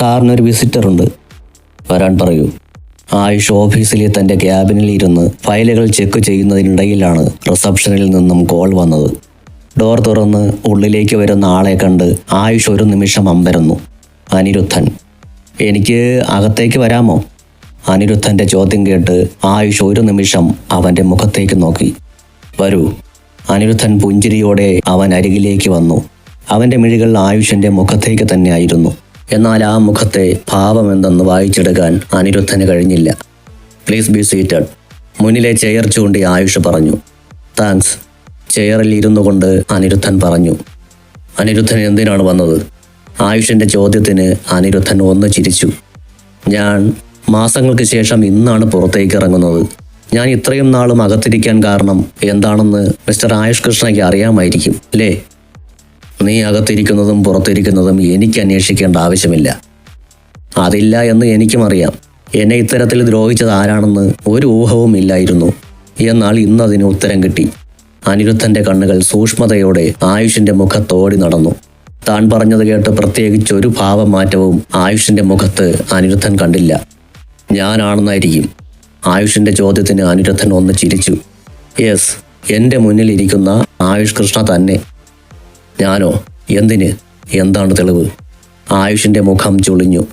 സാറിനൊരു visitor ഉണ്ട് വരാൻ പറയൂ. ആയുഷ് ഓഫീസിലെ തന്റെ ക്യാബിനിൽ ഇരുന്ന് ഫയലുകൾ ചെക്ക് ചെയ്യുന്നതിനിടയിലാണ് റിസപ്ഷനിൽ നിന്നും കോൾ വന്നത്. ഡോർ തുറന്ന് ഉള്ളിലേക്ക് വരുന്ന ആളെ കണ്ട് ആയുഷ് ഒരു നിമിഷം അമ്പരന്നു. അനിരുദ്ധൻ എനിക്ക് അകത്തേക്ക് വരാമോ? അനിരുദ്ധന്റെ ചോദ്യം കേട്ട് ആയുഷ് ഒരു നിമിഷം അവന്റെ മുഖത്തേക്ക് നോക്കി. വരൂ. അനിരുദ്ധൻ പുഞ്ചിരിയോടെ അവൻ അരികിലേക്ക് വന്നു. അവന്റെ മിഴികൾ ആയുഷിന്റെ മുഖത്തേക്ക് തന്നെയായിരുന്നു. എന്നാൽ ആ മുഖത്തെ ഭാവമെന്തെന്ന് വായിച്ചെടുക്കാൻ അനിരുദ്ധന് കഴിഞ്ഞില്ല. പ്ലീസ് ബി സീറ്റഡ് മുന്നിലെ ചെയർ ചൂണ്ടി ആയുഷ് പറഞ്ഞു. താങ്ക്സ് ചെയറിൽ ഇരുന്നു കൊണ്ട് അനിരുദ്ധൻ പറഞ്ഞു. അനിരുദ്ധൻ എന്തിനാണ് വന്നത്? ആയുഷിന്റെ ചോദ്യത്തിന് അനിരുദ്ധൻ ഒന്ന് ചിരിച്ചു. ഞാൻ മാസങ്ങൾക്ക് ശേഷം ഇന്നാണ് പുറത്തേക്ക് ഇറങ്ങുന്നത്. ഞാൻ ഇത്രയും നാളും അകത്തിരിക്കാൻ കാരണം എന്താണെന്ന് മിസ്റ്റർ ആയുഷ് കൃഷ്ണയ്ക്ക് അറിയാമായിരിക്കും അല്ലേ? നീ അകത്തിരിക്കുന്നതും പുറത്തിരിക്കുന്നതും എനിക്ക് അന്വേഷിക്കേണ്ട ആവശ്യമില്ല. അതില്ല എന്ന് എനിക്കും അറിയാം. എന്നെ ഇത്തരത്തിൽ ദ്രോഹിച്ചത് ആരാണെന്ന് ഒരു ഊഹവും ഇല്ലായിരുന്നു. എന്നാൽ ഇന്ന് അതിന് ഉത്തരം കിട്ടി. അനിരുദ്ധന്റെ കണ്ണുകൾ സൂക്ഷ്മതയോടെ ആയുഷിന്റെ മുഖത്തോടി നടന്നു. താൻ പറഞ്ഞത് കേട്ട് പ്രത്യേകിച്ച് ഒരു ഭാവമാറ്റവും ആയുഷിന്റെ മുഖത്ത് അനിരുദ്ധൻ കണ്ടില്ല. ഞാനാണെന്നായിരിക്കും. ആയുഷിന്റെ ചോദ്യത്തിന് അനിരുദ്ധൻ ഒന്ന് ചിരിച്ചു. യെസ് എന്റെ മുന്നിൽ ഇരിക്കുന്ന ആയുഷ് കൃഷ്ണ തന്നെ. ഞാനോ? എന്തിന്? എന്താണ് തെളിവ്? ആയുഷിന്റെ മുഖം ചുളിഞ്ഞു.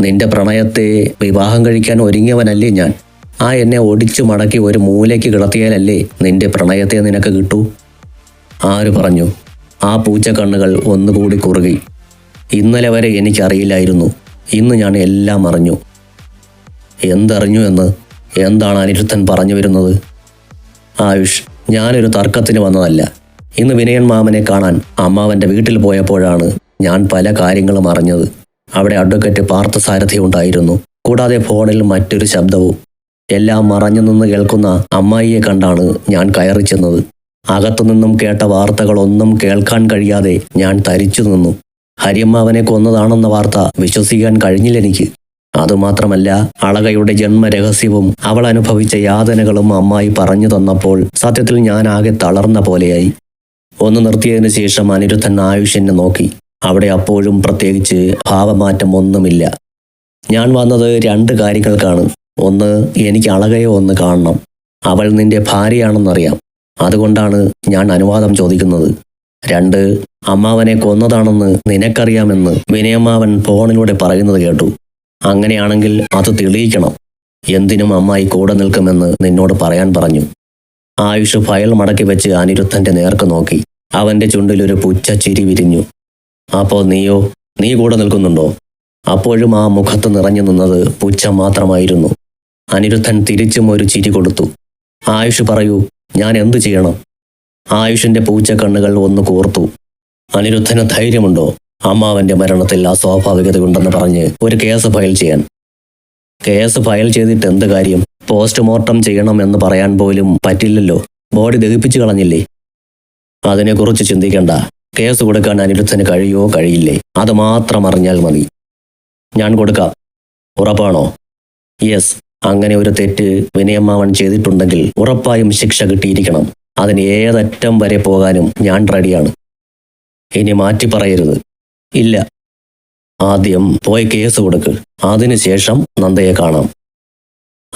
നിന്റെ പ്രണയത്തെ വിവാഹം കഴിക്കാൻ ഒരുങ്ങിയവനല്ലേ ഞാൻ? ആ എന്നെ ഒടിച്ചു മടക്കി ഒരു മൂലയ്ക്ക് കിടത്തിയാലല്ലേ നിന്റെ പ്രണയത്തെ നിനക്ക് കിട്ടൂ? ആര് പറഞ്ഞു? ആ പൂച്ച കണ്ണുകൾ ഒന്നുകൂടി കുറുകി. ഇന്നലെ വരെ എനിക്കറിയില്ലായിരുന്നു. ഇന്ന് ഞാൻ എല്ലാം അറിഞ്ഞു. എന്തറിഞ്ഞു എന്ന്? എന്താണ് അനിരുദ്ധൻ പറഞ്ഞു വരുന്നത്? ആയുഷ് ഞാനൊരു തർക്കത്തിന് വന്നതല്ല. ഇന്ന് വിനയൻ മാമനെ കാണാൻ അമ്മാവന്റെ വീട്ടിൽ പോയപ്പോഴാണ് ഞാൻ പല കാര്യങ്ങളും അറിഞ്ഞത്. അവിടെ അഡ്വക്കേറ്റ് പാർത്ഥസാരഥി ഉണ്ടായിരുന്നു കൂടാതെ ഫോണിൽ മറ്റൊരു ശബ്ദവും. എല്ലാം മറഞ്ഞു നിന്ന് കേൾക്കുന്ന അമ്മായിയെ കണ്ടാണ് ഞാൻ കയറി ചെന്നത്. അകത്തുനിന്നും കേട്ട വാർത്തകളൊന്നും കേൾക്കാൻ കഴിയാതെ ഞാൻ തരിച്ചു നിന്നു. ഹരിയമ്മാവനെ കൊന്നതാണെന്ന വാർത്ത വിശ്വസിക്കാൻ കഴിഞ്ഞില്ല എനിക്ക്. അതുമാത്രമല്ല അളകയുടെ ജന്മരഹസ്യവും അവൾ അനുഭവിച്ച യാതനകളും അമ്മായി പറഞ്ഞു തന്നപ്പോൾ സത്യത്തിൽ ഞാൻ ആകെ തളർന്ന പോലെയായി. ഒന്ന് നിർത്തിയതിന് ശേഷം അനിരുദ്ധൻ ആയുഷിനെ നോക്കി. അവിടെ അപ്പോഴും പ്രത്യേകിച്ച് ഭാവമാറ്റം ഒന്നുമില്ല. ഞാൻ വന്നത് രണ്ട് കാര്യങ്ങൾക്കാണ് ഒന്ന് എനിക്ക് അളകയെ ഒന്ന് കാണണം. അവൾ നിന്റെ ഭാര്യയാണെന്നറിയാം. അതുകൊണ്ടാണ് ഞാൻ അനുവാദം ചോദിക്കുന്നത്. രണ്ട് അമ്മാവനെ കൊന്നതാണെന്ന് നിനക്കറിയാമെന്ന് വിനയമ്മാവൻ ഫോണിലൂടെ പറയുന്നത് കേട്ടു. അങ്ങനെയാണെങ്കിൽ അത് തെളിയിക്കണം. എന്തിനും അമ്മായി കൂടെ നിൽക്കുമെന്ന് നിന്നോട് പറയാൻ പറഞ്ഞു. ആയുഷ് ഫയൽ മടക്കി വെച്ച് അനിരുദ്ധന്റെ നേർക്ക് നോക്കി. അവന്റെ ചുണ്ടിലൊരു പുച്ച ചിരി വിരിഞ്ഞു. അപ്പോൾ നീയോ നീ കൂടെ നിൽക്കുന്നുണ്ടോ? അപ്പോഴും ആ മുഖത്ത് നിറഞ്ഞു നിന്നത് പുച്ച മാത്രമായിരുന്നു. അനിരുദ്ധൻ തിരിച്ചും ഒരു ചിരി കൊടുത്തു. ആയുഷ് പറയൂ ഞാൻ എന്തു ചെയ്യണം? ആയുഷിന്റെ പൂച്ച കണ്ണുകൾ ഒന്ന് കോർത്തു. അനിരുദ്ധന് ധൈര്യമുണ്ടോ? അമ്മാവന്റെ മരണത്തിൽ അസ്വാഭാവികതയുണ്ടെന്ന് പറഞ്ഞ് ഒരു കേസ് ഫയൽ ചെയ്യാൻ. കേസ് ഫയൽ ചെയ്തിട്ട് എന്ത് കാര്യം? പോസ്റ്റ്മോർട്ടം ചെയ്യണം എന്ന് പറയാൻ പോലും പറ്റില്ലല്ലോ. ബോഡി ദഹിപ്പിച്ചു കളഞ്ഞില്ലേ? അതിനെക്കുറിച്ച് ചിന്തിക്കണ്ട. കേസ് കൊടുക്കാൻ അനിരുദ്ധന് കഴിയോ കഴിയില്ലേ? അത് മാത്രം അറിഞ്ഞാൽ മതി. ഞാൻ കൊടുക്കാം. ഉറപ്പാണോ? യെസ്. അങ്ങനെ ഒരു തെറ്റ് വിനയമ്മാവൻ ചെയ്തിട്ടുണ്ടെങ്കിൽ ഉറപ്പായും ശിക്ഷ കിട്ടിയിരിക്കണം. അതിന് ഏതറ്റം വരെ പോകാനും ഞാൻ റെഡിയാണ്. ഇനി മാറ്റി പറയരുത്. ഇല്ല. ആദ്യം പോയി കേസ് കൊടുക്ക്. അതിനുശേഷം നന്ദയെ കാണാം.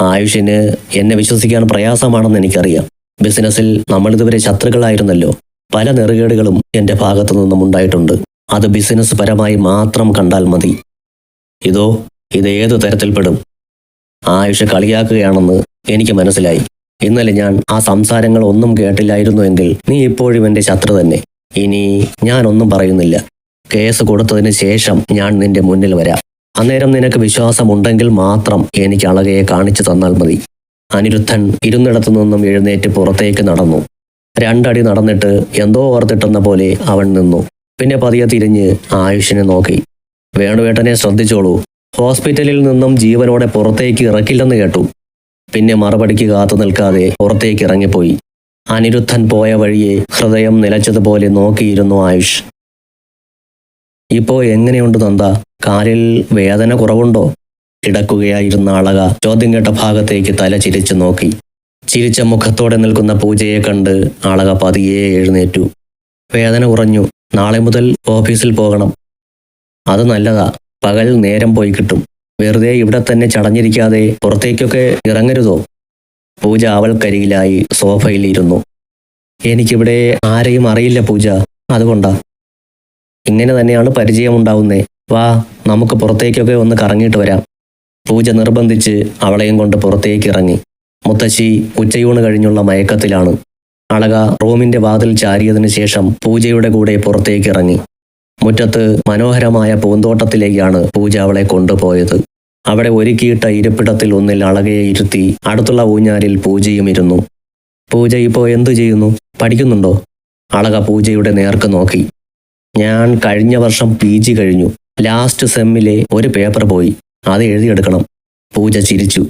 ആയുഷിന് എന്നെ വിശ്വസിക്കാൻ പ്രയാസമാണെന്ന് എനിക്കറിയാം. ബിസിനസ്സിൽ നമ്മളിതുവരെ ശത്രുക്കളായിരുന്നല്ലോ. പല നെറുകേടുകളും എന്റെ ഭാഗത്തു നിന്നും ഉണ്ടായിട്ടുണ്ട്. അത് ബിസിനസ് പരമായി മാത്രം കണ്ടാൽ മതി. ഇതോ ഇത് ഏതു തരത്തിൽപ്പെടും? ആയുഷ് കളിയാക്കുകയാണെന്ന് എനിക്ക് മനസ്സിലായി. ഇന്നലെ ഞാൻ ആ സംസാരങ്ങൾ ഒന്നും കേട്ടില്ലായിരുന്നു എങ്കിൽ നീ ഇപ്പോഴും എന്റെ ശത്രു തന്നെ. ഇനി ഞാനൊന്നും പറയുന്നില്ല. കേസ് കൊടുത്തതിന് ശേഷം ഞാൻ നിന്റെ മുന്നിൽ വരാം. അന്നേരം നിനക്ക് വിശ്വാസമുണ്ടെങ്കിൽ മാത്രം എനിക്ക് അളകയെ കാണിച്ചു തന്നാൽ മതി. അനിരുദ്ധൻ ഇരുന്നിടത്തു നിന്നും എഴുന്നേറ്റ് പുറത്തേക്ക് നടന്നു. രണ്ടടി നടന്നിട്ട് എന്തോ ഓർത്തിട്ടെന്ന പോലെ അവൻ നിന്നു. പിന്നെ പതിയെ തിരിഞ്ഞ് ആയുഷിനെ നോക്കി. വേണുവേട്ടനെ ശ്രദ്ധിച്ചോളൂ. ഹോസ്പിറ്റലിൽ നിന്നും ജീവനോടെ പുറത്തേക്ക് ഇറക്കില്ലെന്ന് കേട്ടു. പിന്നെ മറുപടിക്ക് കാത്തു നിൽക്കാതെ പുറത്തേക്ക് ഇറങ്ങിപ്പോയി. അനിരുദ്ധൻ പോയ വഴിയെ ഹൃദയം നിലച്ചതുപോലെ നോക്കിയിരുന്നു ആയുഷ്. ഇപ്പോ എങ്ങനെയുണ്ട് നന്ദ? കാലിൽ വേദന കുറവുണ്ടോ? കിടക്കുകയായിരുന്ന അളക ചോദ്യം കേട്ട ഭാഗത്തേക്ക് തല ചിരിച്ചു നോക്കി. ചിരിച്ച മുഖത്തോടെ നിൽക്കുന്ന പൂജയെ കണ്ട് ആളക പതിയെ എഴുന്നേറ്റു. വേദന കുറഞ്ഞു. നാളെ മുതൽ ഓഫീസിൽ പോകണം. അത് നല്ലതാ. പകൽ നേരം പോയി കിട്ടും. വെറുതെ ഇവിടെ തന്നെ ചടഞ്ഞിരിക്കാതെ പുറത്തേക്കൊക്കെ ഇറങ്ങരുതോ? പൂജ അവൾക്കരികിലായി സോഫയിൽ ഇരുന്നു എനിക്കിവിടെ ആരെയും അറിയില്ല പൂജ. അതുകൊണ്ടാ. ഇങ്ങനെ തന്നെയാണ് പരിചയമുണ്ടാവുന്നേ. വാ നമുക്ക് പുറത്തേക്കൊക്കെ ഒന്ന് കറങ്ങിയിട്ട് വരാം. പൂജ നിർബന്ധിച്ച് അവളെയും കൊണ്ട് പുറത്തേക്ക് ഇറങ്ങി മുത്തശ്ശി ഉച്ചയൂണ് കഴിഞ്ഞുള്ള മയക്കത്തിലാണ്. അളക റൂമിന്റെ വാതിൽ ചാരിയതിനു ശേഷം പൂജയുടെ കൂടെ പുറത്തേക്ക് ഇറങ്ങി മുറ്റത്ത് മനോഹരമായ പൂന്തോട്ടത്തിലേക്കാണ് പൂജ അവളെ കൊണ്ടുപോയത്. അവിടെ ഒരുക്കിയിട്ട ഇരിപ്പിടത്തിൽ ഒന്നിൽ അളകയെ ഇരുത്തി അടുത്തുള്ള ഊഞ്ഞാലിൽ പൂജയും ഇരുന്നു. പൂജ ഇപ്പോൾ എന്തു ചെയ്യുന്നു? പഠിക്കുന്നുണ്ടോ? അളക പൂജയുടെ നേർക്ക് നോക്കി. ഞാൻ കഴിഞ്ഞ വർഷം പി ജി കഴിഞ്ഞു. ലാസ്റ്റ് സെമ്മിലെ ഒരു പേപ്പർ പോയി. അത് എഴുതിയെടുക്കണം. പൂജ ചിരിച്ചു.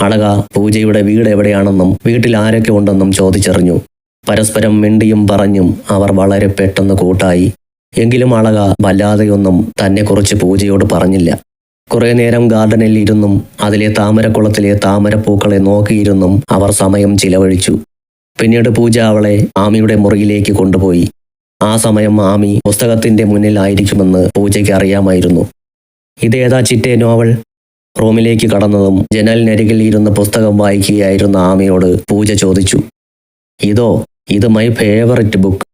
അളക പൂജയുടെ വീട് എവിടെയാണെന്നും വീട്ടിൽ ആരൊക്കെ ഉണ്ടെന്നും ചോദിച്ചറിഞ്ഞു. പരസ്പരം മിണ്ടിയും പറഞ്ഞും അവർ വളരെ പെട്ടെന്ന് കൂട്ടായി. എങ്കിലും അളക വല്ലാതെയൊന്നും തന്നെക്കുറിച്ച് പൂജയോട് പറഞ്ഞില്ല. കുറേ നേരം ഗാർഡനിൽ ഇരുന്നും അതിലെ താമരക്കുളത്തിലെ താമരപ്പൂക്കളെ നോക്കിയിരുന്നും അവർ സമയം ചിലവഴിച്ചു. പിന്നീട് പൂജ അവളെ ആമിയുടെ മുറിയിലേക്ക് കൊണ്ടുപോയി. ആ സമയം ആമി പുസ്തകത്തിന്റെ മുന്നിലായിരിക്കുമെന്ന് പൂജയ്ക്ക് അറിയാമായിരുന്നു. ഇതേതാ ചിറ്റേ നോവൽ റൂമിലേക്ക് കടന്നതും ജനലിനരികിൽ ഇരുന്ന് പുസ്തകം വായിക്കുകയായിരുന്ന ആമയോട് പൂജ ചോദിച്ചു ഇതോ ഇത് മൈ ഫേവററ്റ് ബുക്ക്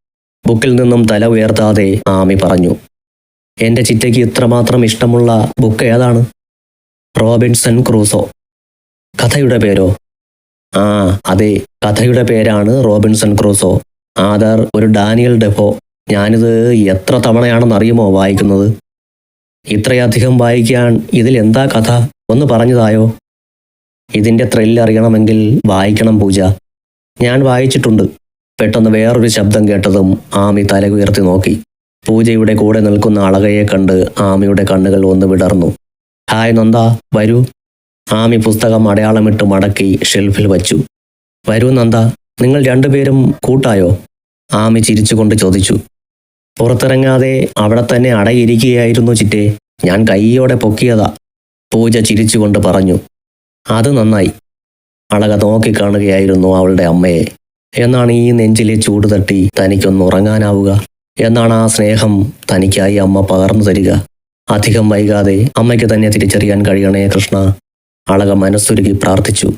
ബുക്കിൽ നിന്നും തല ഉയർത്താതെ ആമി പറഞ്ഞു എന്റെ ചിറ്റയ്ക്ക് ഇത്രമാത്രം ഇഷ്ടമുള്ള ബുക്ക് ഏതാണ്? Robinson Crusoe. കഥയുടെ പേരോ? ആ അതെ കഥയുടെ പേരാണ് റോബിൻസൺ ക്രൂസോ. ആധാർ ഒരു ഡാനിയൽ ഡെഫോ. ഞാനിത് എത്ര തവണയാണെന്ന് അറിയുമോ വായിക്കുന്നത്? ഇത്രയധികം വായിക്കാൻ ഇതിൽ എന്താ കഥ? ഒന്ന് പറഞ്ഞതായോ? ഇതിന്റെ ത്രില്ല് അറിയണമെങ്കിൽ വായിക്കണം പൂജ. ഞാൻ വായിച്ചിട്ടുണ്ട്. പെട്ടെന്ന് വേറൊരു ശബ്ദം കേട്ടതും ആമി തല ഉയർത്തി നോക്കി. പൂജയുടെ കൂടെ നിൽക്കുന്ന അളകയെ കണ്ട് ആമിയുടെ കണ്ണുകൾ ഒന്ന് വിടർന്നു. ഹായ് നന്ദ വരൂ. ആമി പുസ്തകം അടയാളമിട്ട് മടക്കി ഷെൽഫിൽ വച്ചു. വരൂ നന്ദ നിങ്ങൾ രണ്ടുപേരും കൂട്ടായോ? ആമി ചിരിച്ചുകൊണ്ട് ചോദിച്ചു. പുറത്തിറങ്ങാതെ അവിടെ തന്നെ അടയിരിക്കുകയായിരുന്നു ചിറ്റേ. ഞാൻ കൈയോടെ പൊക്കിയതാ. പൂജ ചിരിച്ചുകൊണ്ട് പറഞ്ഞു അത് നന്നായി. അളക നോക്കിക്കാണുകയായിരുന്നു അവളുടെ അമ്മയെ. എന്നാണ് ഈ നെഞ്ചിലെ ചൂട് തട്ടി തനിക്കൊന്ന് ഉറങ്ങാനാവുക. എന്നാണ് ആ സ്നേഹം തനിക്കായി അമ്മ പകർന്നു തരിക. അധികം വൈകാതെ അമ്മയ്ക്ക് തന്നെ തിരിച്ചറിയാൻ കഴിയണേ കൃഷ്ണ. അളക മനസ്സുരുകി പ്രാർത്ഥിച്ചു.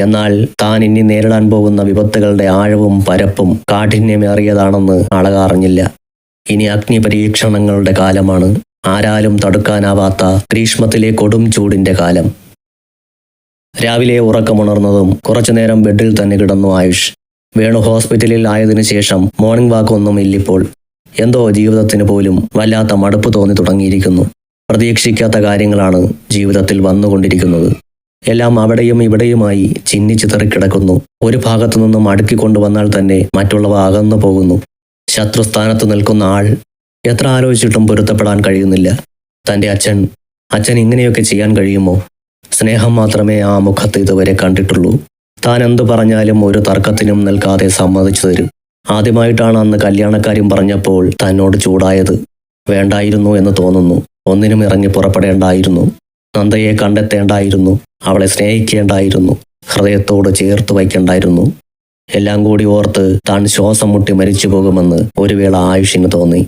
എന്നാൽ താൻ ഇനി നേരിടാൻ പോകുന്ന വിപത്തുകളുടെ ആഴവും പരപ്പും കാഠിന്യമേറിയതാണെന്ന് അളക അറിഞ്ഞില്ല. ഇനി അഗ്നി പരീക്ഷണങ്ങളുടെ കാലമാണ്. ആരാലും തടുക്കാനാവാത്ത ഗ്രീഷ്മത്തിലെ കൊടും ചൂടിന്റെ കാലം. രാവിലെ ഉറക്കമുണർന്നതും കുറച്ചുനേരം ബെഡിൽ തന്നെ കിടന്നു ആയുഷ്. വേണു ഹോസ്പിറ്റലിൽ ആയതിനു ശേഷം മോർണിംഗ് വാക്ക് ഒന്നും ഇല്ലിപ്പോൾ. എന്തോ ജീവിതത്തിന് പോലും വല്ലാത്ത മടുപ്പ് തോന്നി തുടങ്ങിയിരിക്കുന്നു. പ്രതീക്ഷിക്കാത്ത കാര്യങ്ങളാണ് ജീവിതത്തിൽ വന്നുകൊണ്ടിരിക്കുന്നത്. എല്ലാം അവിടെയും ഇവിടെയുമായി ചിന്നിച്ചിതറിക്കിടക്കുന്നു ഒരു ഭാഗത്തു നിന്നും അടുക്കിക്കൊണ്ടുവന്നാൽ തന്നെ മറ്റുള്ളവ അകന്നു പോകുന്നു. ശത്രുസ്ഥാനത്ത് നിൽക്കുന്ന ആൾ എത്ര ആലോചിച്ചിട്ടും പൊരുത്തപ്പെടാൻ കഴിയുന്നില്ല. തന്റെ അച്ഛൻ അച്ഛൻ ഇങ്ങനെയൊക്കെ ചെയ്യാൻ കഴിയുമോ? സ്നേഹം മാത്രമേ ആ മുഖത്ത് ഇതുവരെ കണ്ടിട്ടുള്ളൂ. താൻ എന്തു പറഞ്ഞാലും ഒരു തർക്കത്തിനും നിൽക്കാതെ സമ്മതിച്ചു തരും. ആദ്യമായിട്ടാണ് അന്ന് കല്യാണക്കാര്യം പറഞ്ഞപ്പോൾ തന്നോട് ചൂടായത്. വേണ്ടായിരുന്നു എന്ന് തോന്നുന്നു. ഒന്നിനും ഇറങ്ങി പുറപ്പെടേണ്ടായിരുന്നു. നന്ദയെ കണ്ടെത്തേണ്ടായിരുന്നു. അവളെ സ്നേഹിക്കേണ്ടായിരുന്നു. ഹൃദയത്തോട് ചേർത്ത് വയ്ക്കേണ്ടായിരുന്നു. എല്ലാം കൂടി ഓർത്ത് താൻ ശ്വാസം മുട്ടി മരിച്ചു പോകുമെന്ന് ഒരു വേള ആയുഷിന് തോന്നി.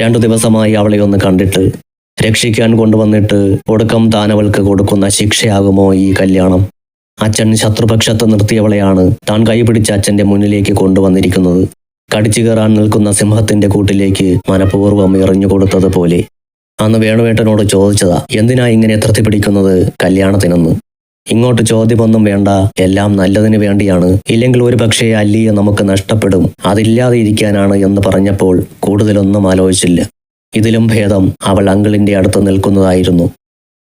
രണ്ടു ദിവസമായി അവളെ ഒന്ന് കണ്ടിട്ട് രക്ഷിക്കാൻ കൊണ്ടുവന്നിട്ട് ഒടുക്കം താനവൾക്ക് കൊടുക്കുന്ന ശിക്ഷയാകുമോ ഈ കല്യാണം? അച്ഛൻ ശത്രുപക്ഷത്ത് നിർത്തിയവളെയാണ് താൻ കൈപിടിച്ച അച്ഛന്റെ മുന്നിലേക്ക് കൊണ്ടുവന്നിരിക്കുന്നത്. കടിച്ചു കയറാൻ നിൽക്കുന്ന സിംഹത്തിന്റെ കൂട്ടിലേക്ക് മനഃപൂർവം എറിഞ്ഞു കൊടുത്തതുപോലെ. അന്ന് വേണുവേട്ടനോട് ചോദിച്ചതാ എന്തിനാ ഇങ്ങനെ തൃപ്തി പിടിക്കുന്നത് കല്യാണത്തിനെന്ന്? ഇങ്ങോട്ട് ചോദ്യമൊന്നും വേണ്ട. എല്ലാം നല്ലതിന് വേണ്ടിയാണ്. ഇല്ലെങ്കിൽ ഒരു പക്ഷേ അല്ലിയെ നമുക്ക് നഷ്ടപ്പെടും. അതില്ലാതെ ഇരിക്കാനാണ് എന്ന് പറഞ്ഞപ്പോൾ കൂടുതലൊന്നും ആലോചിച്ചില്ല. ഇതിലും ഭേദം അവൾ അങ്കിളിന്റെ അടുത്ത് നിൽക്കുന്നതായിരുന്നു.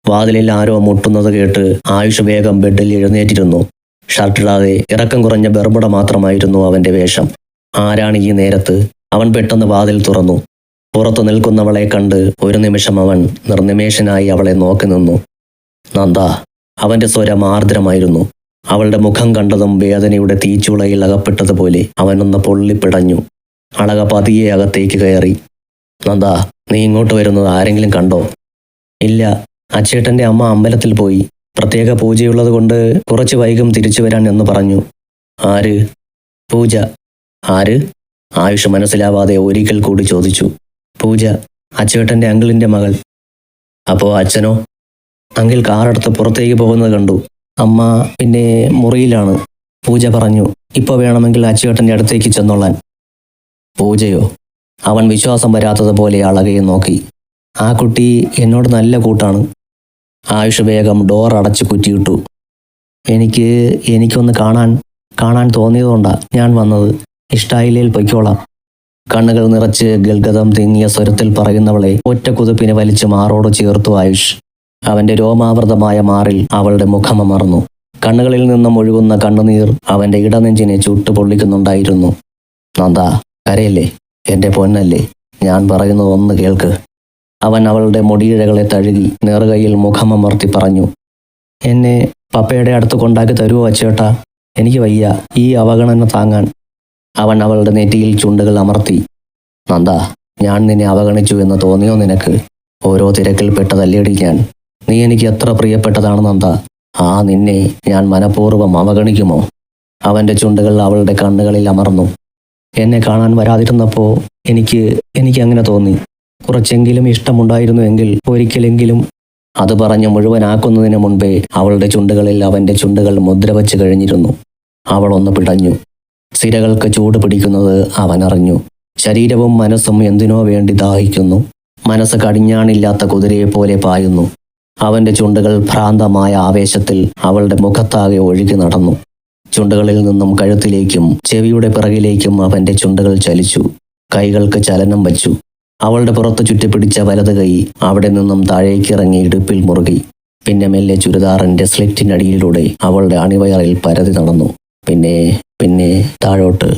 വാതിലിൽ ആരോ മുട്ടുന്നത് കേട്ട് ആയുഷ് വേഗം ബെഡിൽ എഴുന്നേറ്റിരുന്നു. ഷർട്ടിടാതെ ഇറക്കം കുറഞ്ഞ ബെർമുട മാത്രമായിരുന്നു അവന്റെ വേഷം. ആരാണ് ഈ നേരത്ത്? അവൻ പെട്ടെന്ന് വാതിൽ തുറന്നു. പുറത്തു നിൽക്കുന്നവളെ കണ്ട് ഒരു നിമിഷം അവൻ നിർനിമേഷനായി അവളെ നോക്കി നിന്നു. നന്ദ അവന്റെ സ്വരം ആർദ്രമായിരുന്നു. അവളുടെ മുഖം കണ്ടതും വേദനയുടെ തീച്ചുളയിൽ അകപ്പെട്ടതുപോലെ അവനൊന്ന് പൊള്ളിപ്പിടഞ്ഞു. അളക പതിയെ അകത്തേക്ക് കയറി. നന്ദാ നീ ഇങ്ങോട്ട് വരുന്നത് ആരെങ്കിലും കണ്ടോ? ഇല്ല. അച്ചേട്ടന്റെ അമ്മ അമ്പലത്തിൽ പോയി. പ്രത്യേക പൂജയുള്ളത് കൊണ്ട് കുറച്ച് വൈകും തിരിച്ചു വരാൻ എന്ന് പറഞ്ഞു. ആര്? പൂജ. ആര്? ആയുഷ് മനസ്സിലാവാതെ ഒരിക്കൽ കൂടി ചോദിച്ചു. പൂജ അച്ചേട്ടന്റെ അങ്കിളിന്റെ മകൾ. അപ്പോൾ അച്ഛനോ? അങ്കിൾ കാറെടുത്ത് പുറത്തേക്ക് പോകുന്നത് കണ്ടു. അമ്മ പിന്നെ മുറിയിലാണ്. പൂജ പറഞ്ഞു ഇപ്പോൾ വേണമെങ്കിൽ അച്ചുവേട്ടന്റെ അടുത്തേക്ക് ചെന്നോളാൻ. പൂജയോ? അവൻ വിശ്വാസം വരാത്തതുപോലെ അളകയെ നോക്കി. ആ കുട്ടി എന്നോട് നല്ല കൂട്ടാണ്. ആയുഷ് വേഗം ഡോർ അടച്ച് കുറ്റിയിട്ടു. എനിക്ക് എനിക്കൊന്ന് കാണാൻ കാണാൻ തോന്നിയതുകൊണ്ടാ ഞാൻ വന്നത്. ഇഷ്ടായില്ലേൽ പൊയ്ക്കോളാം. കണ്ണുകൾ നിറച്ച് ഗൽഗതം തിങ്ങിയ സ്വരത്തിൽ പറയുന്നവളെ ഒറ്റ കുതിപ്പിന് വലിച്ചു മാറോട് ചേർത്തു ആയുഷ്. അവന്റെ രോമാവൃതമായ മാറിൽ അവളുടെ മുഖമമർന്നു കണ്ണുകളിൽ നിന്നും ഒഴുകുന്ന കണ്ണുനീർ അവന്റെ ഇടനെഞ്ചിനെ ചുട്ടുപൊള്ളിക്കുന്നുണ്ടായിരുന്നു. നന്ദ കരയല്ലേ? എന്റെ പൊന്നല്ലേ? ഞാൻ പറയുന്നത് ഒന്ന് കേൾക്ക്. അവൻ അവളുടെ മുടിയിഴകളെ തഴുകി നേറുകയിൽ മുഖമമർത്തി പറഞ്ഞു എന്നെ പപ്പയുടെ അടുത്ത് കൊണ്ടാക്കി തരുമോ അച്ചേട്ടാ? എനിക്ക് വയ്യ ഈ അവഗണന താങ്ങാൻ. അവൻ അവളുടെ നെറ്റിയിൽ ചുണ്ടുകൾ അമർത്തി നന്ദ ഞാൻ നിന്നെ അവഗണിച്ചു എന്ന് തോന്നിയോ നിനക്ക്? ഓരോ തിരക്കിൽ പെട്ടതല്ലേടി ഞാൻ. നീ എനിക്ക് എത്ര പ്രിയപ്പെട്ടതാണ് നന്ദ. ആ നിന്നെ ഞാൻ മനഃപൂർവം അവഗണിക്കുമോ? അവന്റെ ചുണ്ടുകൾ അവളുടെ കണ്ണുകളിൽ അമർന്നു. എന്നെ കാണാൻ വരാതിരുന്നപ്പോൾ എനിക്ക് എനിക്ക് അങ്ങനെ തോന്നി. കുറച്ചെങ്കിലും ഇഷ്ടമുണ്ടായിരുന്നു ഇഷ്ടമുണ്ടായിരുന്നുവെങ്കിൽ ഒരിക്കലെങ്കിലും അത് പറഞ്ഞ് മുഴുവനാക്കുന്നതിന് മുൻപേ അവളുടെ ചുണ്ടുകളിൽ അവന്റെ ചുണ്ടുകൾ മുദ്ര വച്ച് കഴിഞ്ഞിരുന്നു. അവൾ ഒന്ന് പിടഞ്ഞു. സിരകൾക്ക് ചൂട് പിടിക്കുന്നത് അവൻ അറിഞ്ഞു. ശരീരവും മനസ്സും എന്തിനോ വേണ്ടി ദാഹിക്കുന്നു. മനസ്സ് കടിഞ്ഞാണില്ലാത്ത കുതിരയെപ്പോലെ പായുന്നു. അവന്റെ ചുണ്ടുകൾ ഭ്രാന്തമായ ആവേശത്തിൽ അവളുടെ മുഖത്താകെ ഒഴുകി നടന്നു. ചുണ്ടുകളിൽ നിന്നും കഴുത്തിലേക്കും ചെവിയുടെ പിറകിലേക്കും അവന്റെ ചുണ്ടുകൾ ചലിച്ചു. കൈകൾക്ക് ചലനം വച്ചു. അവളുടെ പുറത്ത് ചുറ്റിപ്പിടിച്ച വലത് കൈ അവിടെ നിന്നും താഴേക്കിറങ്ങി ഇടുപ്പിൽ മുറുകി. പിന്നെ മെല്ലെ ചുരിദാറിന്റെ സ്ലിറ്റിനടിയിലൂടെ അവളുടെ അണിവയറിൽ പരതി നടന്നു. പിന്നെ പിന്നെ താഴോട്ട്.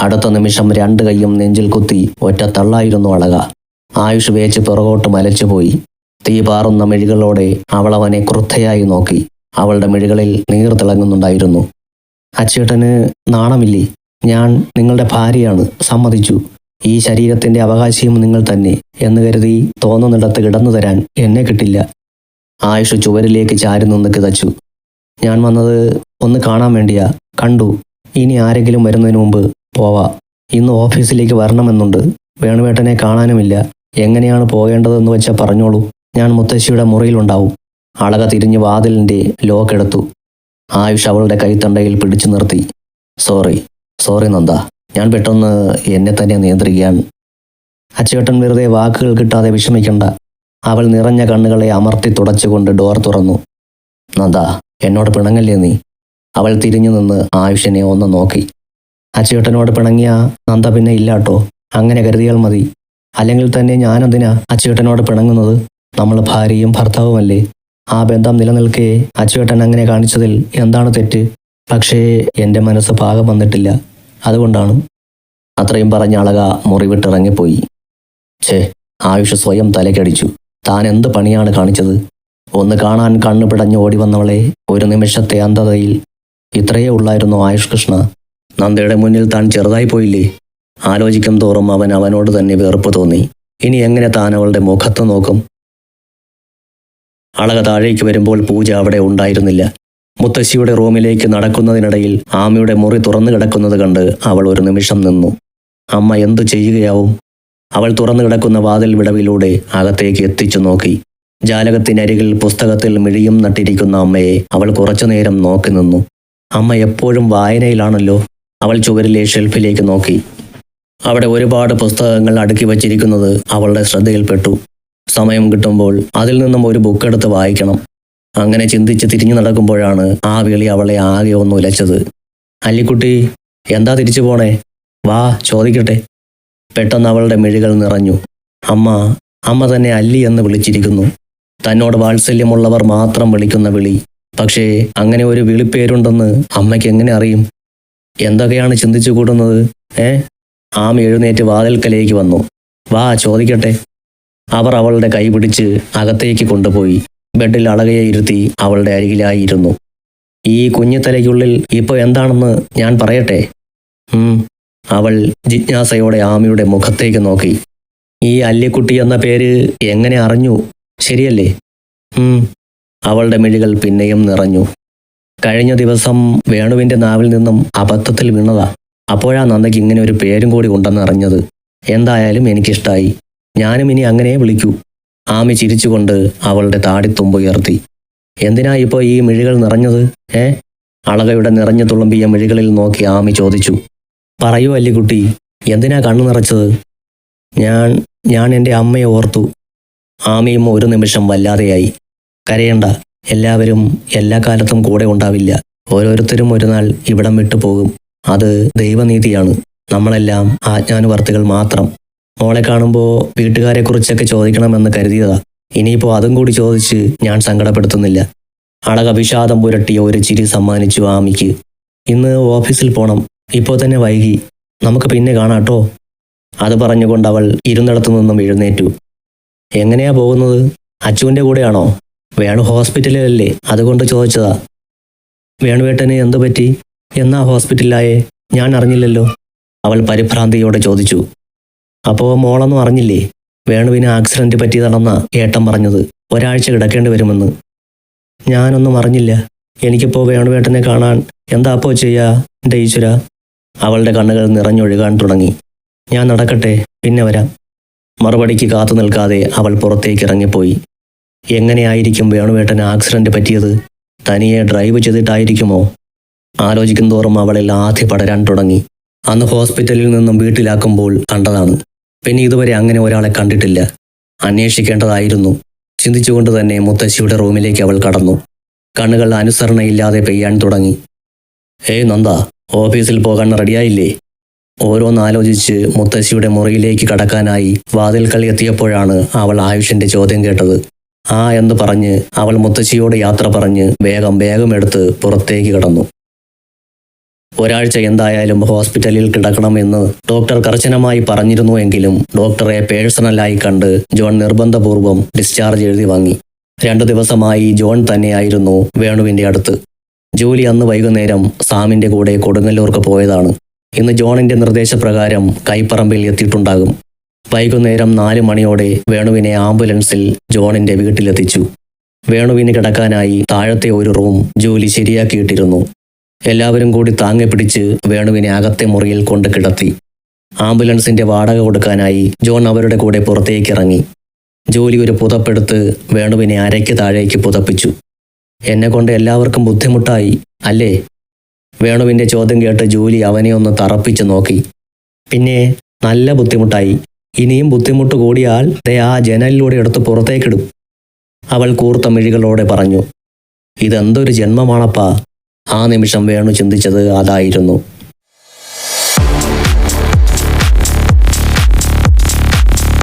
അടുത്ത നിമിഷം രണ്ട് കൈയും നെഞ്ചിൽ കുത്തി ഒറ്റ തള്ളായിരുന്നു അളക. ആയുഷ് വേച്ച് പിറകോട്ട് മലച്ചുപോയി. തീ മെഴികളോടെ മിഴികളോടെ അവൾ അവനെ ക്രുദ്ധയായി നോക്കി. അവളുടെ മെഴികളിൽ നീർ തിളങ്ങുന്നുണ്ടായിരുന്നു. അച്ചേട്ടന് നാണമില്ലേ? ഞാൻ നിങ്ങളുടെ ഭാര്യയാണ്. സമ്മതിച്ചു. ഈ ശരീരത്തിന്റെ അവകാശിയും നിങ്ങൾ തന്നെ. എന്ന് കരുതി തോന്നുന്നിടത്ത് കിടന്നു തരാൻ എന്നെ കിട്ടില്ല. ആയുഷ് ചുവരിലേക്ക് ചാരി നിന്ന് കിതച്ചു. ഞാൻ വന്നത് ഒന്ന് കാണാൻ വേണ്ടിയാ. കണ്ടു. ഇനി ആരെങ്കിലും വരുന്നതിന് മുമ്പ് പോവാ. ഇന്ന് ഓഫീസിലേക്ക് വരണമെന്നുണ്ട്. വേണുവേട്ടനെ കാണാനുമില്ല. എങ്ങനെയാണ് പോകേണ്ടതെന്ന് വെച്ചാൽ പറഞ്ഞോളൂ. ഞാൻ മുത്തശ്ശിയുടെ മുറിയിലുണ്ടാവും അളക തിരിഞ്ഞ് വാതിലിന്റെ ലോക്കെടുത്തു ആയുഷ് അവളുടെ കൈത്തണ്ടയിൽ പിടിച്ചു നിർത്തി. Sorry sorry Nanda. ഞാൻ പെട്ടെന്ന് എന്നെ തന്നെ നിയന്ത്രിക്കാൻ. അച്ചേട്ടൻ വെറുതെ വാക്കുകൾ കിട്ടാതെ വിഷമിക്കണ്ട. അവൾ നിറഞ്ഞ കണ്ണുകളെ അമർത്തി തുടച്ചുകൊണ്ട് ഡോർ തുറന്നു. നന്ദ എന്നോട് പിണങ്ങല്ലേ നീ? അവൾ തിരിഞ്ഞു നിന്ന് ആയുഷിനെ ഒന്ന് നോക്കി. അച്ചേട്ടനോട് പിണങ്ങിയ നന്ദ പിന്നെ ഇല്ലാട്ടോ. അങ്ങനെ കരുതിയാൽ മതി. അല്ലെങ്കിൽ തന്നെ ഞാനെന്തിനാ അച്ചേട്ടനോട് പിണങ്ങുന്നത്? നമ്മൾ ഭാര്യയും ഭർത്താവുമല്ലേ? ആ ബന്ധം നിലനിൽക്കെ അച്ചുവേട്ടൻ അങ്ങനെ കാണിച്ചതിൽ എന്താണ് തെറ്റ്? പക്ഷേ എന്റെ മനസ്സ് പാകം വന്നിട്ടില്ല. അതുകൊണ്ടാണ്. അത്രയും പറഞ്ഞ അളക മുറിവിട്ടിറങ്ങിപ്പോയി. ഛേ ആയുഷ് സ്വയം തലക്കടിച്ചു. താൻ എന്ത് പണിയാണ് കാണിച്ചത്? ഒന്ന് കാണാൻ കണ്ണു പിടഞ്ഞ് ഓടി വന്നവളെ ഒരു നിമിഷത്തെ അന്ധതയിൽ. ഇത്രയേ ഉള്ളായിരുന്നു ആയുഷ് കൃഷ്ണ. നന്ദയുടെ മുന്നിൽ താൻ ചെറുതായി പോയില്ലേ? ആലോചിക്കും തോറും അവൻ അവനോട് തന്നെ വെറുപ്പ് തോന്നി. ഇനി എങ്ങനെ താൻ അവളുടെ മുഖത്ത് നോക്കും? അളക താഴേക്ക് വരുമ്പോൾ പൂജ അവിടെ ഉണ്ടായിരുന്നില്ല. മുത്തശ്ശിയുടെ റൂമിലേക്ക് നടക്കുന്നതിനിടയിൽ ആമയുടെ മുറി തുറന്നു കിടക്കുന്നത് കണ്ട് അവൾ ഒരു നിമിഷം നിന്നു. അമ്മ എന്തു ചെയ്യുകയാവും? അവൾ തുറന്നു കിടക്കുന്ന വാതിൽ വിടവിലൂടെ അകത്തേക്ക് എത്തിച്ചു നോക്കി. ജാലകത്തിനരികിൽ പുസ്തകത്തിൽ മിഴിയും നട്ടിരിക്കുന്ന അമ്മയെ അവൾ കുറച്ചുനേരം നോക്കി നിന്നു. അമ്മ എപ്പോഴും വായനയിലാണല്ലോ. അവൾ ചുവരിലെ ഷെൽഫിലേക്ക് നോക്കി. അവിടെ ഒരുപാട് പുസ്തകങ്ങൾ അടുക്കി വച്ചിരിക്കുന്നത് അവളുടെ ശ്രദ്ധയിൽപ്പെട്ടു. സമയം കിട്ടുമ്പോൾ അതിൽ നിന്നും ഒരു ബുക്ക് എടുത്ത് വായിക്കണം. അങ്ങനെ ചിന്തിച്ച് തിരിഞ്ഞു നടക്കുമ്പോഴാണ് ആ വിളി അവളെ ആകെ ഒന്ന് ഉലച്ചത്. അല്ലിക്കുട്ടി എന്താ തിരിച്ചു പോണേ? വാ ചോദിക്കട്ടെ. പെട്ടെന്ന് അവളുടെ മിഴികൾ നിറഞ്ഞു. അമ്മ അമ്മ തന്നെ അല്ലി എന്ന് വിളിച്ചിരിക്കുന്നു. തന്നോട് വാത്സല്യമുള്ളവർ മാത്രം വിളിക്കുന്ന വിളി. പക്ഷേ അങ്ങനെ ഒരു വിളിപ്പേരുണ്ടെന്ന് അമ്മയ്ക്ക് എങ്ങനെ അറിയും? എന്തൊക്കെയാണ് ചിന്തിച്ചു കൂടുന്നത് ഏ? ആമ എഴുന്നേറ്റ് വാതിൽക്കലേക്ക് വന്നു. വാ ചോദിക്കട്ടെ. അവർ അവളുടെ കൈപിടിച്ച് അകത്തേക്ക് കൊണ്ടുപോയി. ബെഡിൽ അളകയെ ഇരുത്തി അവളുടെ അരികിലായിരുന്നു. ഈ കുഞ്ഞിത്തലയ്ക്കുള്ളിൽ ഇപ്പോൾ എന്താണെന്ന് ഞാൻ പറയട്ടെ? അവൾ ജിജ്ഞാസയോടെ ആമയുടെ മുഖത്തേക്ക് നോക്കി. ഈ അല്ലിക്കുട്ടി എന്ന പേര് എങ്ങനെ അറിഞ്ഞു? ശരിയല്ലേ? അവളുടെ മിഴികൾ പിന്നെയും നിറഞ്ഞു. കഴിഞ്ഞ ദിവസം വേണുവിന്റെ നാവിൽ നിന്നും അബദ്ധത്തിൽ വീണതാ. അപ്പോഴാ നന്ദയ്ക്ക് ഇങ്ങനെ ഒരു പേരും കൂടി ഉണ്ടെന്ന് അറിഞ്ഞത്. എന്തായാലും എനിക്കിഷ്ടായി. ഞാനും ഇനി അങ്ങനെ വിളിക്കൂ. ആമി ചിരിച്ചുകൊണ്ട് അവളുടെ താടിത്തുമ്പ് ഉയർത്തി. എന്തിനാ ഇപ്പോൾ ഈ മിഴികൾ നിറഞ്ഞത്? ഏ? അളകയുടെ നിറഞ്ഞു തുളുമ്പിയ മിഴികളിൽ നോക്കി ആമി ചോദിച്ചു. പറയൂ അല്ലിക്കുട്ടി എന്തിനാ കണ്ണു നിറച്ചത്? ഞാൻ ഞാൻ എന്റെ അമ്മയെ ഓർത്തു. ആമിയും ഒരു നിമിഷം വല്ലാതെയായി. കരയണ്ട എല്ലാവരും എല്ലാ കാലത്തും കൂടെ ഉണ്ടാവില്ല. ഓരോരുത്തരും ഒരു നാൾ ഇവിടം വിട്ടു പോകും. അത് ദൈവനീതിയാണ്. നമ്മളെല്ലാം ആജ്ഞാനുവർത്തികൾ മാത്രം. മോളെ കാണുമ്പോൾ വീട്ടുകാരെക്കുറിച്ചൊക്കെ ചോദിക്കണമെന്ന് കരുതിയതാ. ഇനിയിപ്പോൾ അതും കൂടി ചോദിച്ച് ഞാൻ സങ്കടപ്പെടുത്തുന്നില്ല. അളക വിഷാദം പുരട്ടിയ ഒരു ചിരി സമ്മാനിച്ചു ആമിക്ക്. ഇന്ന് ഓഫീസിൽ പോണം. ഇപ്പോൾ തന്നെ വൈകി. നമുക്ക് പിന്നെ കാണാട്ടോ. അത് പറഞ്ഞുകൊണ്ട് അവൾ ഇരുന്നിടത്തു നിന്നും എഴുന്നേറ്റു. എങ്ങനെയാ പോകുന്നത്? അച്ചുവിന്റെ കൂടെയാണോ? വേണു ഹോസ്പിറ്റലിലല്ലേ? അതുകൊണ്ട് ചോദിച്ചതാ. വേണുവേട്ടന് എന്തു പറ്റി എന്നാ ഹോസ്പിറ്റലിലായേ? ഞാൻ അറിഞ്ഞില്ലല്ലോ. അവൾ പരിഭ്രാന്തിയോടെ ചോദിച്ചു. അപ്പോൾ മോളൊന്നും അറിഞ്ഞില്ലേ? വേണുവിന് ആക്സിഡന്റ് പറ്റിയതാണെന്നാ ഏട്ടൻ പറഞ്ഞത്. ഒരാഴ്ച കിടക്കേണ്ടി വരുമെന്ന്. ഞാനൊന്നും അറിഞ്ഞില്ല. എനിക്കിപ്പോൾ വേണുവേട്ടനെ കാണാൻ എന്താ അപ്പോൾ ചെയ്യാ എന്റെ ഈശ്വര അവളുടെ കണ്ണുകൾ നിറഞ്ഞൊഴുകാൻ തുടങ്ങി. ഞാൻ നടക്കട്ടെ പിന്നെ വരാം. മറുപടിക്ക് കാത്തു നിൽക്കാതെ അവൾ പുറത്തേക്ക് ഇറങ്ങിപ്പോയി എങ്ങനെയായിരിക്കും വേണുവേട്ടൻ ആക്സിഡന്റ് പറ്റിയത്? തനിയെ ഡ്രൈവ് ചെയ്തിട്ടായിരിക്കുമോ? ആലോചിക്കും തോറും അവളിൽ ആധി പടരാൻ തുടങ്ങി. അന്ന് ഹോസ്പിറ്റലിൽ നിന്നും വീട്ടിലാക്കുമ്പോൾ കണ്ടതാണ്. പിന്നെ ഇതുവരെ അങ്ങനെ ഒരാളെ കണ്ടിട്ടില്ല. അന്വേഷിക്കേണ്ടതായിരുന്നു. ചിന്തിച്ചുകൊണ്ട് തന്നെ മുത്തശ്ശിയുടെ റൂമിലേക്ക് അവൾ കടന്നു. കണ്ണുകൾ അനുസരണയില്ലാതെ പെയ്യാൻ തുടങ്ങി. ഏയ് നന്ദ ഓഫീസിൽ പോകാൻ റെഡിയായില്ലേ? ഓരോന്നാലോചിച്ച് മുത്തശ്ശിയുടെ മുറിയിലേക്ക് കടക്കാനായി വാതിൽക്കൽ എത്തിയപ്പോഴാണ് അവൾ ആയുഷിന്റെ ചോദ്യം കേട്ടത്. ആ എന്ന് പറഞ്ഞ് അവൾ മുത്തശ്ശിയോട് യാത്ര പറഞ്ഞ് വേഗം വേഗം എടുത്ത് പുറത്തേക്ക് കടന്നു. ഒരാഴ്ച എന്തായാലും ഹോസ്പിറ്റലിൽ കിടക്കണമെന്ന് ഡോക്ടർ കർശനമായി പറഞ്ഞിരുന്നു എങ്കിലും ഡോക്ടറെ പേഴ്സണലായി കണ്ട് ജോൺ നിർബന്ധപൂർവം ഡിസ്ചാർജ് എഴുതി വാങ്ങി. രണ്ടു ദിവസമായി ജോൺ തന്നെയായിരുന്നു വേണുവിന്റെ അടുത്ത്. ജോലി അന്ന് വൈകുന്നേരം സാമിന്റെ കൂടെ കൊടുങ്ങല്ലൂർക്ക് പോയതാണ്. ഇന്ന് ജോണിന്റെ നിർദ്ദേശപ്രകാരം കൈപ്പറമ്പിൽ എത്തിയിട്ടുണ്ടാകും. വൈകുന്നേരം നാല് മണിയോടെ വേണുവിനെ ആംബുലൻസിൽ ജോണിന്റെ വീട്ടിലെത്തിച്ചു. വേണുവിന് കിടക്കാനായി താഴത്തെ ഒരു റൂം ജോലി ശരിയാക്കിയിട്ടിരുന്നു. എല്ലാവരും കൂടി താങ്ങി പിടിച്ച് വേണുവിനെ അകത്തെ മുറിയിൽ കൊണ്ട് കിടത്തി. ആംബുലൻസിന്റെ വാടക കൊടുക്കാനായി ജോൺ അവരുടെ കൂടെ പുറത്തേക്ക് ഇറങ്ങി ജോലി ഒരു പുതപ്പെടുത്ത് വേണുവിനെ അരയ്ക്ക് താഴേക്ക് പുതപ്പിച്ചു. എന്നെ കൊണ്ട് എല്ലാവർക്കും ബുദ്ധിമുട്ടായി അല്ലേ? വേണുവിന്റെ ചോദ്യം കേട്ട് ജോലി അവനെ ഒന്ന് തറപ്പിച്ചു നോക്കി. പിന്നെ നല്ല ബുദ്ധിമുട്ടായി. ഇനിയും ബുദ്ധിമുട്ട് കൂടിയാൽ ദേ ആ ജനലിലൂടെ എടുത്ത് പുറത്തേക്കിടും. അവൾ കൂർത്ത മിഴികളോടെ പറഞ്ഞു. ഇതെന്തൊരു ജന്മമാണപ്പാ. ആ നിമിഷം വേണു ചിന്തിച്ചത് അതായിരുന്നു.